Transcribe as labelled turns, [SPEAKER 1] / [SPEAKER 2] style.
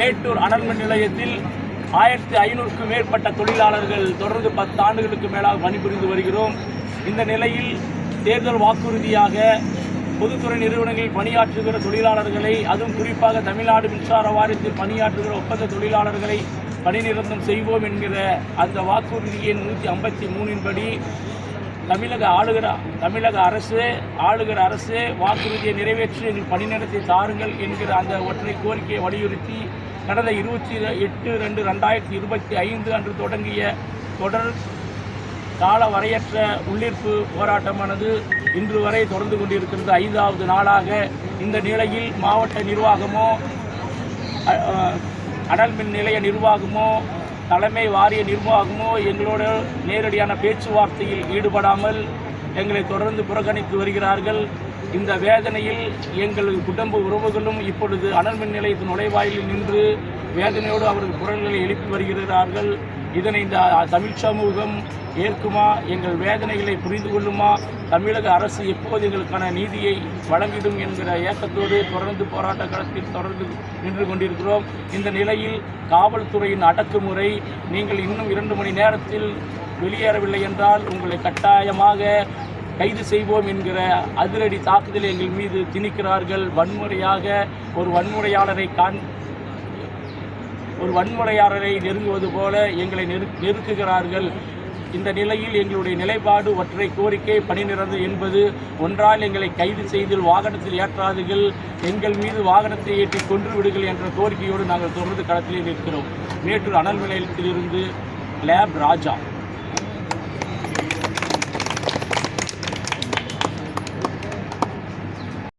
[SPEAKER 1] மேட்டூர் அனல் மின் நிலையத்தில் ஆயிரத்தி ஐநூறுக்கும் மேற்பட்ட தொழிலாளர்கள் தொடர்ந்து பத்து ஆண்டுகளுக்கு மேலாக பணிபுரிந்து வருகிறோம். இந்த நிலையில் தேர்தல் வாக்குறுதியாக பொதுத்துறை நிறுவனங்களில் பணியாற்றுகிற தொழிலாளர்களை அதுவும் குறிப்பாக தமிழ்நாடு மின்சார வாரியத்தில் பணியாற்றுகிற ஒப்பந்த தொழிலாளர்களை பணிநிரந்தரம் செய்வோம் என்கிற அந்த வாக்குறுதியின் நூற்றி ஐம்பத்தி மூணின்படி தமிழக ஆளுகிற தமிழக அரசு ஆளுகிற அரசு வாக்குறுதியை நிறைவேற்றி எங்கள் பணிநிறத்தை தாருங்கள் என்கிற அந்த ஒற்றை கோரிக்கையை வலியுறுத்தி கடந்த இருபத்தி எட்டு ரெண்டு ரெண்டாயிரத்தி இருபத்தி ஐந்து அன்று தொடங்கிய தொடர் கால வரையற்ற உள்ளீர்ப்பு போராட்டமானது இன்று வரை தொடர்ந்து கொண்டிருக்கிறது ஐந்தாவது நாளாக இந்த நிலையில் மாவட்ட நிர்வாகமோ அ- நிலைய நிர்வாகமோ தலைமை வாரிய நிர்வாகமோ எங்களோட நேரடியான பேச்சுவார்த்தையில் ஈடுபடாமல் எங்களை தொடர்ந்து புறக்கணித்து வருகிறார்கள். இந்த வேதனையில் எங்கள் குடும்ப உறவுகளும் இப்பொழுது அனல் மின் நிலையத்தின் நுழைவாயில் நின்று வேதனையோடு அவர்கள் குரல்களை எழுப்பி வருகிறார்கள். இதனை இந்த தமிழ் சமூகம் ஏற்குமா? எங்கள் வேதனைகளை புரிந்து கொள்ளுமா? தமிழக அரசு எப்போது எங்களுக்கான நீதியை வழங்கிடும் என்கிற ஏக்கத்தோடு தொடர்ந்து போராட்ட களத்தில் தொடர்ந்து நின்று கொண்டிருக்கிறோம். இந்த நிலையில் காவல்துறையின் அடக்குமுறை நீங்கள் இன்னும் இரண்டு மணி நேரத்தில் வெளியேறவில்லை என்றால் உங்களை கட்டாயமாக கைது செய்வோம் என்கிற அதிரடி தாக்குதல் எங்கள் மீது திணிக்கிறார்கள். வன்முறையாக ஒரு வன்முறையாளரை காண் ஒரு வன்முறையாளரை நெருங்குவது போல எங்களை நெரு நெருக்குகிறார்கள். இந்த நிலையில் எங்களுடைய நிலைப்பாடு ஒற்றை கோரிக்கை பணிநிறந்தது என்பது ஒன்றால் எங்களை கைது செய்து வாகனத்தில் ஏற்றாதுகள் எங்கள் மீது வாகனத்தை ஏற்றி கொன்று விடுங்கள் என்ற கோரிக்கையோடு நாங்கள் தொடர்ந்து களத்திலே நிற்கிறோம். மேட்டூர் அனல் நிலையத்திலிருந்து லேப் ராஜா.